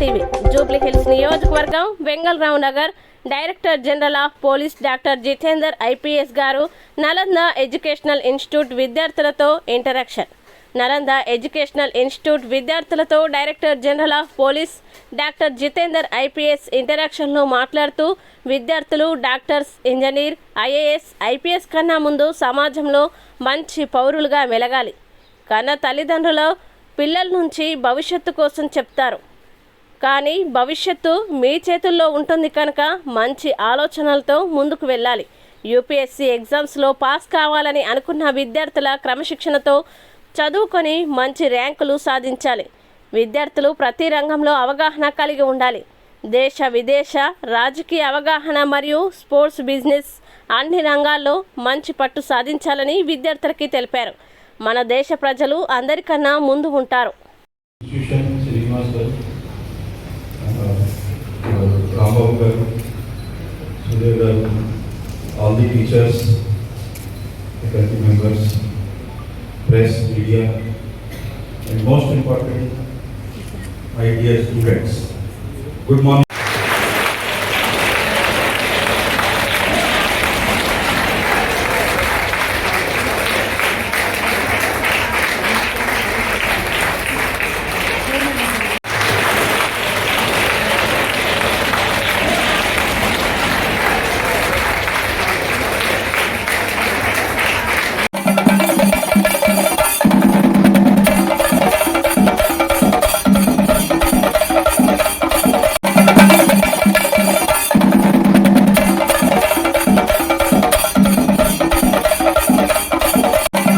జూబ్లీహిల్స్ నియోజకవర్గం Vengal Rao Nagar director general of police doctor Jitender IPS గారు Nalanda educational institute విద్యార్థులతో interaction. Nalanda educational institute విద్యార్థులతో director general of police doctor Jitender IPS ఇంటరాక్షన్లో మాట్లాడుతూ విద్యార్థులు doctors engineer IAS IPS కన్నా ముందు సమాజంలో మంచి పౌరులుగా మెలగాలి. కన్నా తల్లిదండ్రులు పిల్లల నుంచి భవిష్యత్తు కోసం చెప్తారు. కానీ భవిష్యత్తు మీ చేతుల్లో ఉంటుంది కనుక మంచి ఆలోచనలతో ముందుకు వెళ్ళాలి. యూపీఎస్సీ ఎగ్జామ్స్లో పాస్ కావాలని అనుకున్న విద్యార్థుల క్రమశిక్షణతో చదువుకొని మంచి ర్యాంకులు సాధించాలి. విద్యార్థులు ప్రతి రంగంలో అవగాహన కలిగి ఉండాలి. దేశ విదేశ రాజకీయ అవగాహన మరియు స్పోర్ట్స్ బిజినెస్ అన్ని రంగాల్లో మంచి పట్టు సాధించాలని విద్యార్థులకి తెలిపారు. మన దేశ ప్రజలు అందరికన్నా ముందు ఉంటారు. Rambam Garu, all the teachers, faculty members, press, media, and most importantly, my dear students. Good morning.